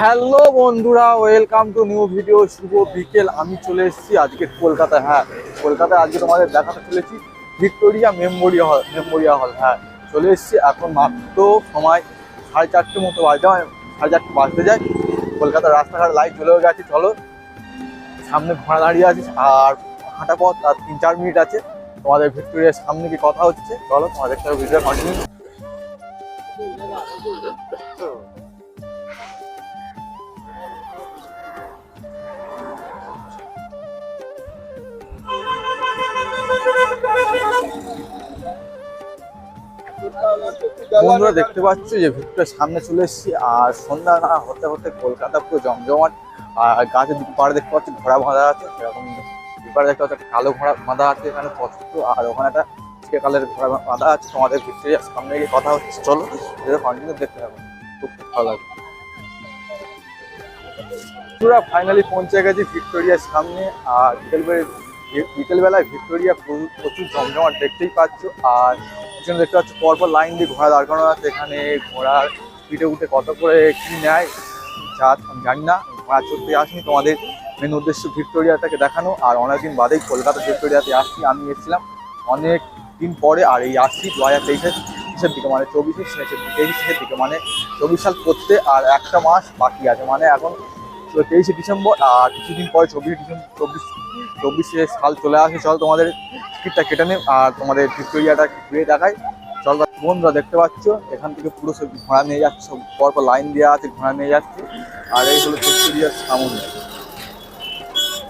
Hello বন্ধুরা welcome to new video শুভ বিকেল। আমি চলে এসেছি আজকে কলকাতায় হ্যাঁ। কলকাতায় আজকে তোমাদের দেখাতে চলেছি ভিক্টোরিয়া মেমোরিয়া হল মেমোরিয়া হল হ্যাঁ। চলে এসেছি এখন মাত্র সময় সাড়ে চারটে মতো বাজে হয়, সাড়ে চারটে বাজতে যায়। কলকাতার রাস্তাঘাট লাইট চলেও গেছে চলো। সামনে ঘোড়া দাঁড়িয়ে আছিস আর হাঁটা পথ আর তিন চার মিনিট আছে। তোমাদের ভিক্টোরিয়ার সামনে কি কথা হচ্ছে চলো তোমাদের ভিডিও কন্টিনিউ বন্ধুরা দেখতে পাচ্ছ যে ভিক্টোরিয়ার সামনে চলে এসেছি, আর সন্ধ্যা না হতে হতে কলকাতা পুরো জমজমাট, আর গাছের পাড়ে দেখতে পাচ্ছি, ঘোড়া বাঁধা আছে, এরকম দুপারে দেখতে পাচ্ছি, একটা কালো ঘোড়া বাঁধা আছে এখানে পছন্দ আর ওখানে একটা চিকে কালের ঘোড়া বাঁধা আছে, তোমাদের ভিক্টোরিয়ার সামনে গিয়ে কথা হচ্ছে, চলো এটা কন্টিনিউ দেখতে হবে খুব ভালো লাগবে। পুরো ফাইনালি পৌঁছে গেছি ভিক্টোরিয়ার সামনে, আর বিকেলবেলা বিকেলবেলায় ভিক্টোরিয়া প্রচুর- প্রচুর জমজমাট দেখতেই পাচ্ছ, আর পিছনে দেখতে পাচ্ছ, পরপর লাইন দিয়ে ঘোড়া দাঁড় করানো আছে। এখানে ঘোড়ার পিঠে উঠে কত করে কি নেয়, যা আমি জানি না ঘোড়া চড়তে আসিনি। তোমাদের মেন উদ্দেশ্য ভিক্টোরিয়াটাকে দেখানো, আর অনেকদিন বাদেই কলকাতা ভিক্টোরিয়াতে আসছি, আমি এসেছিলাম। অনেক দিন পরে, আর এই আসছি দু হাজার তেইশের শেষের দিকে মানে চব্বিশের শেষের দিকে শেষের দিকে মানে চব্বিশ সাল করতে আর একটা মাস বাকি আছে। মানে এখন তেইশে ডিসেম্বর। আর কিছুদিন পরে চব্বিশে ডিসেম্বর, চব্বিশ, চব্বিশে সাল চলে আসে। চল তোমাদের টিকিটটা কেটে নে আর তোমাদের ভিক্টোরিয়াটা ঘুরে দেখাই। চল বন্ধুরা দেখতে পাচ্ছ, এখান থেকে পুরো সব ঘোড়া নিয়ে যাচ্ছে, সব পরপর লাইন দেওয়া আছে, ঘোড়া নিয়ে যাচ্ছে। আর এই হলো ভিক্টোরিয়ার সামনে।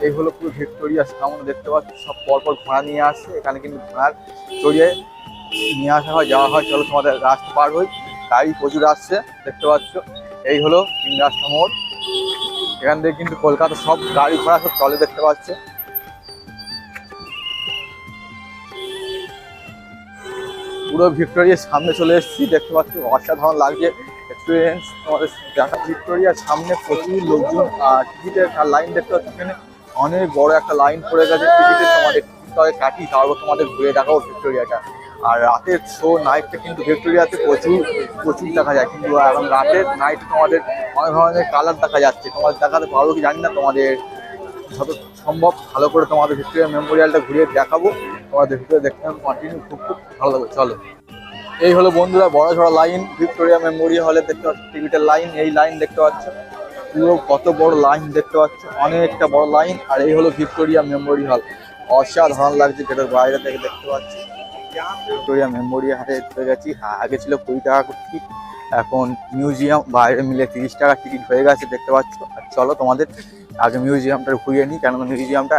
এই হলো পুরো ভিক্টোরিয়ার সামনে, দেখতে পাচ্ছ, সব পরপর ঘোড়া নিয়ে আসছে। এখানে কিন্তু ঘোড়ার চড়িয়ে নিয়ে আসা হয়, যাওয়া হয়। চলো তোমাদের রাস্তা পার হই। গাড়ি প্রচুর আসছে, দেখতে পাচ্ছ। এই হলো তিন মোড় এখান থেকে কিন্তু কলকাতা সব গাড়ি ঘোড়া সব চলে দেখতে পাচ্ছ। পুরো ভিক্টোরিয়ার সামনে চলে এসেছি, দেখতে পাচ্ছি, অসাধারণ লাগছে এক্সপিরিয়েন্স তোমাদের দেখা ভিক্টোরিয়ার সামনে প্রচুর লোকজন টিকিটের লাইন দেখতে পাচ্ছি এখানে। অনেক বড় একটা লাইন পড়ে গেছে। টিকিটের তোমাদের টিকিট কাটি তারপর তোমাদের ঘুরে দেখাবো ভিক্টোরিয়াটা। আর রাতের শো নাইটটা কিন্তু ভিক্টোরিয়াতে প্রচুর প্রচুর দেখা যায়। কিন্তু এখন রাতের নাইট তোমাদের অনেক ধরনের কালার দেখা যাচ্ছে। তোমাদের দেখাতে পারব কি জানি না, তোমাদের যত সম্ভব ভালো করে তোমাদের ভিক্টোরিয়া মেমোরিয়ালটা ঘুরিয়ে দেখাবো। তোমাদের ভিতরে দেখতে কন্টিনিউ খুব খুব ভালো লাগবে। চলো। এই হলো বন্ধুরা, বড় সড়ো লাইন ভিক্টোরিয়া মেমোরিয়াল হলে দেখতে পাচ্ছ, টিকিটের লাইন এই লাইন দেখতে পাচ্ছ। পুরো কত বড় লাইন দেখতে পাচ্ছ, অনেকটা বড় লাইন আর এই হলো ভিক্টোরিয়া মেমোরিয়াল অসাধারণ লাগছে যেটার বাইরে থেকে দেখতে পাচ্ছি। ভিক্টোরিয়া মেমোরিয়াল হাতে চলে গেছি হ্যাঁ, আগে ছিল কুড়ি টাকা টিকিট এখন মিউজিয়াম বাইরে মিলে তিরিশ টাকা টিকিট হয়ে গেছে দেখতে পাচ্ছ। আর চলো তোমাদের আগে মিউজিয়ামটা ঘুরিয়ে নিই কেননা মিউজিয়ামটা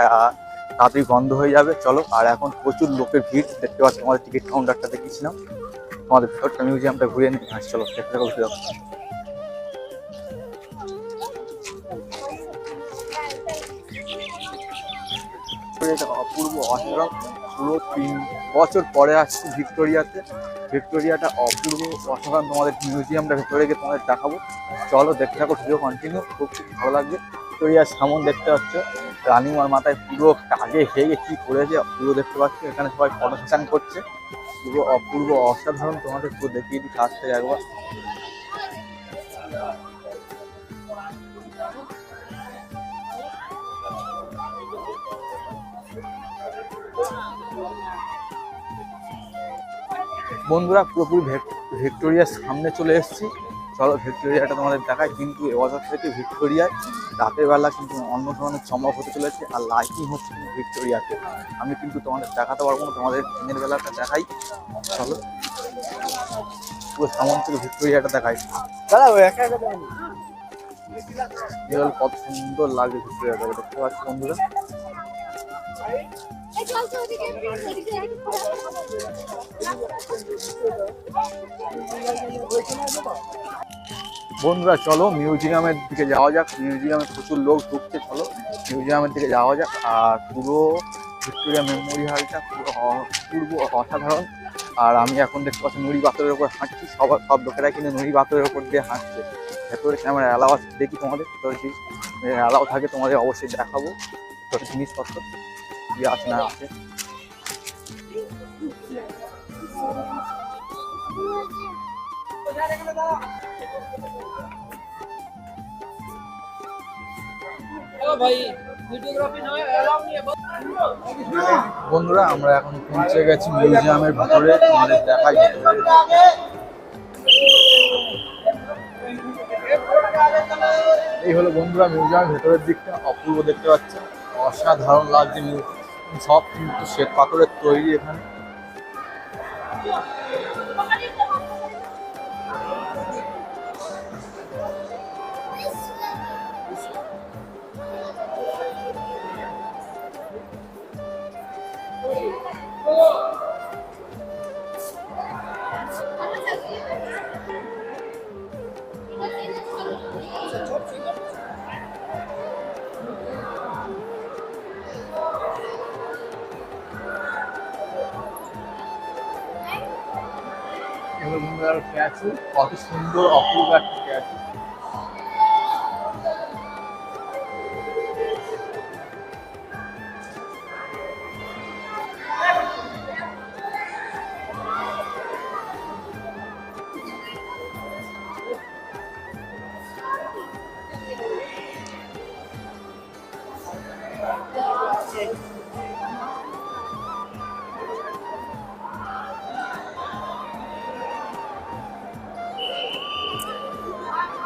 তাড়াতাড়ি বন্ধ হয়ে যাবে। চলো আর এখন প্রচুর লোকের ভিড় দেখতে পাচ্ছ তোমাদের টিকিট কাউন্টারটা দেখিয়েছিলাম। তোমাদের ভেতরটা মিউজিয়ামটা ঘুরিয়ে নিই। হ্যাঁ চলো দেখতে ঘুরে অপূর্ব অসাধারণ। পুরো তিন বছর পরে আসছি ভিক্টোরিয়াতে। ভিক্টোরিয়াটা অপূর্ব। অসাধারণ। তোমাদের মিউজিয়ামটা ভেতরে গিয়ে তোমাদের দেখাবো। চলো দেখতে থাকো, ভিডিও কন্টিনিউ খুব খুব ভালো লাগবে। ভিক্টোরিয়ার সামন দেখতে পাচ্ছ। রানিমার মাথায় পুরো কাগে হেগে কি করেছে, পুরো দেখতে পাচ্ছ। এখানে সবাই ফটো করছে। পুরো অপূর্ব, অসাধারণ। তোমাদের পুরো দেখিয়ে দিই কাছ থেকে একবার। বন্ধুরা পুরোপুরি ভেক- ভিক্টোরিয়ার সামনে চলে এসেছি। চলো ভিক্টোরিয়াটা তোমাদের দেখায় কিন্তু এবছর থেকে ভিক্টোরিয়ায় রাতের বেলা কিন্তু অন্য ধরনের চমক হতে চলেছে আর লাইটিং হচ্ছে কিন্তু ভিক্টোরিয়াতে। আমি কিন্তু তোমাদের দেখাতে পারব না তোমাদের দিনের বেলাটা দেখাই। চলো। পুরো সামন থেকে ভিক্টোরিয়াটা দেখাই। কত সুন্দর লাগে ভিক্টোরিয়াটা দেখতে পাচ্ছি বন্ধুরা? এই চল তো ওদিকে ওদিকে। বন্ধুরা, চলো মিউজিয়ামের দিকে যাওয়া যাক। মিউজিয়ামে প্রচুর লোক ঢুকছে, চলো মিউজিয়ামের দিকে যাওয়া যাক। আর পুরো ভিক্টোরিয়া মেমোরিয়ালটা পুরো অপূর্ব অসাধারণ। আর আমি এখন দেখতে পাচ্ছি নুড়ি পাথরের উপর হাঁটছি। সব সব লোকেরা কিন্তু নুড়ি পাথরের উপর দিয়ে হাঁটছে। ভেতরে ক্যামেরা অ্যালাউ আছে, দেখি তোমাদের। ভেতরে কি অ্যালাউ থাকে, তোমাদের অবশ্যই দেখাবো। জিনিসপত্র কি আছে না আছে। বন্ধুরা, আমরা এখন পৌঁছে গেছি মিউজিয়ামের ভিতরে। আমাদের দেখাই এই হলো বন্ধুরা মিউজিয়ামের ভেতরের দিকটা। অপূর্ব দেখতে পাচ্ছেন অসাধারণ লাগছে সব কিন্তু শ্বেত পাথরের তৈরি এখানে। Baka! কত সুন্দর অপূর্ব একটা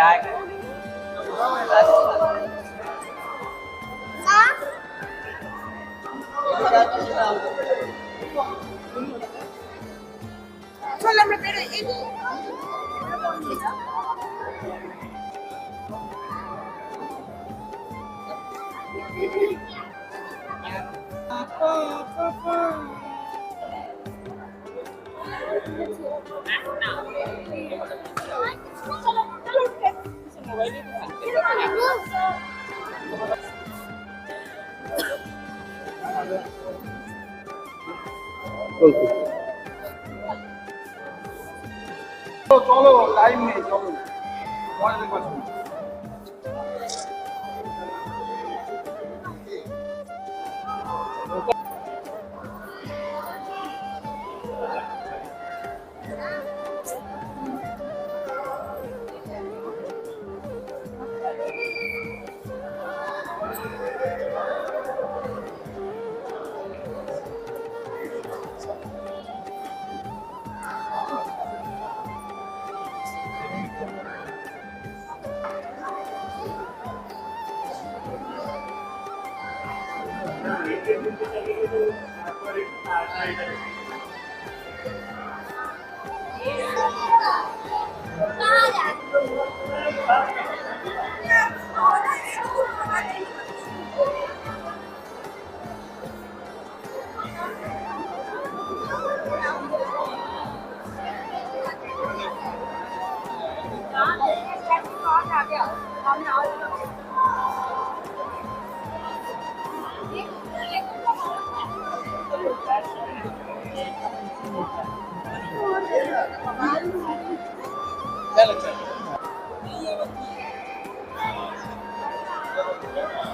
স্ট্যাচু চল আমরা বেরোই এই চলো টাইম নেই চলো। はい Yeah.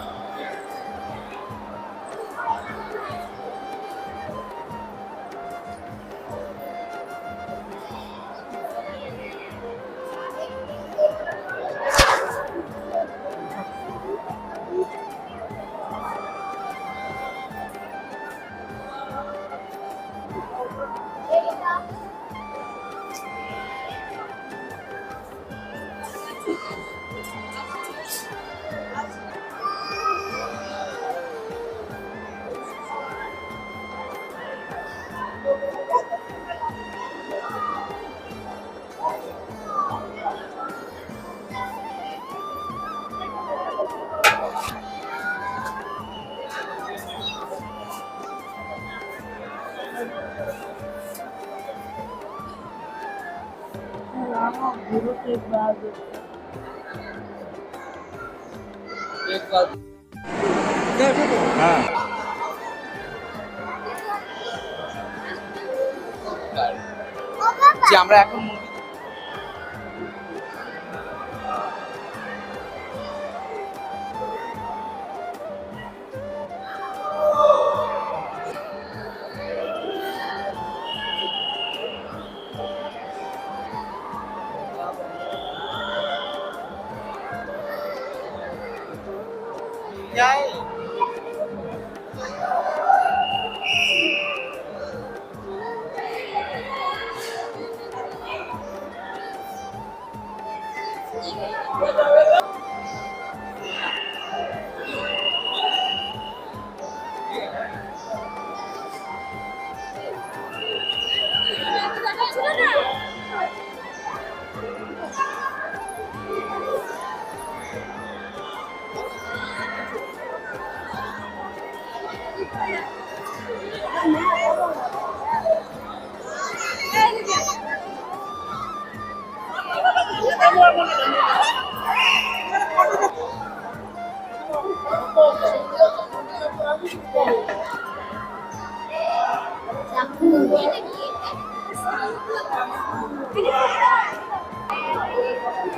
হ্যাঁ যে আমরা এখন Cháu.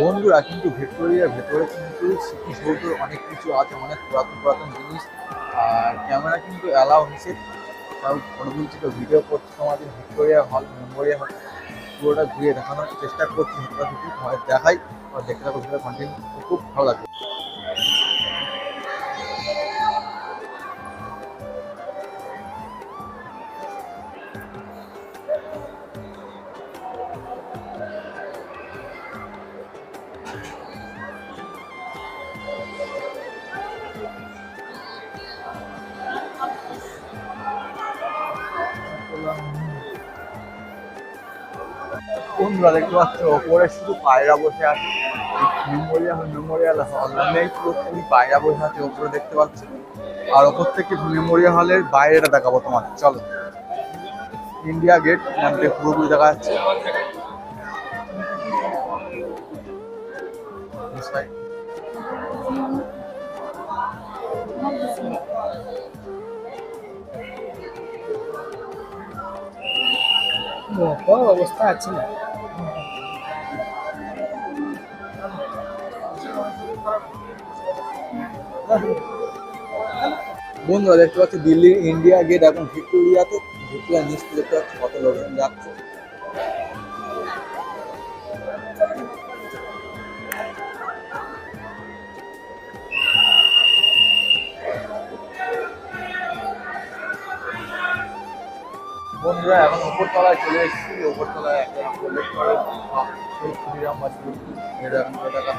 বন্ধুরা কিন্তু ভিক্টোরিয়ার ভেতরে কিন্তু স্মৃতিসৌধ অনেক কিছু আছে, অনেক পুরাতন পুরাতন জিনিস। আর ক্যামেরা কিন্তু অ্যালাউ হয়েছে। কারণ ফটো তুলছি তো ভিডিও করছি তোমাদের ভিক্টোরিয়া হল, মেমোরিয়াল হল। পুরোটা ঘুরিয়ে দেখানোর চেষ্টা করছি তোমাদের দেখাই আর দেখতে কন্টিনিউ খুব ভালো লাগবে। বন্ধুরা দেখতে পাচ্ছ, ওপরে শুধু পায়রা বসে আছে। মেমোরিয়াল মেমোরিয়াল হল নেই পুরোপুরি পায়রা বসে আছে ওপরে দেখতে পাচ্ছ। আর ওপর থেকে মেমোরিয়াল হলের বাইরেটা দেখাবো তোমার চলো। ইন্ডিয়া গেট থেকে পুরোপুরি দেখা যাচ্ছে। অবস্থা আছে না। বন্ধুরা, দেখতে পাচ্ছি দিল্লির ইন্ডিয়া গেট এখন ভিক্টোরিয়াতে ভিক্টোরিয়া নিচ দেখতে পাচ্ছি কত লোকজন যাচ্ছে। বন্ধুরা, এখন উপরতলায় চলে এসেছি। উপরতলায় একটা করে এটা এখন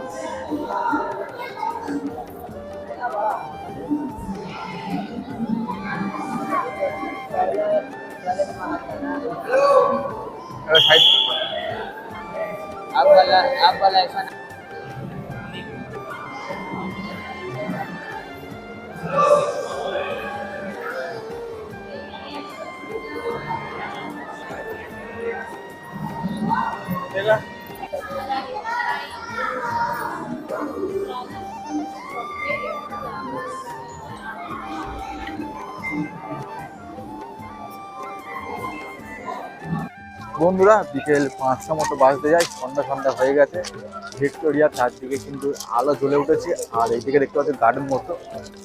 Terus hai. Apalah, apalah sana. বন্ধুরা, বিকেল পাঁচটা মতো বাজতে যায়, সন্ধ্যা সন্ধ্যা হয়ে গেছে। ভিক্টোরিয়া চারদিকে কিন্তু আলো জ্বলে উঠেছে। আর এইদিকে দেখতে পাচ্ছি গার্ডেন মতো।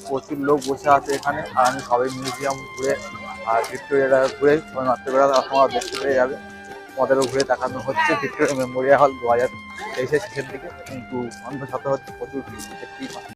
প্রচুর লোক বসে আছে এখানে। আর আমি সবাই মিউজিয়াম ঘুরে আর ভিক্টোরিয়াটা ঘুরে সবাই মাত্র বেড়া তোমরা দেখতে পেয়ে যাবে। আমাদেরও ঘুরে দেখানো হচ্ছে ভিক্টোরিয়া মেমোরিয়াল হল দু হাজার তেইশের শেষের দিকে। কিন্তু সন্ধ্যা সাথে হচ্ছে প্রচুর।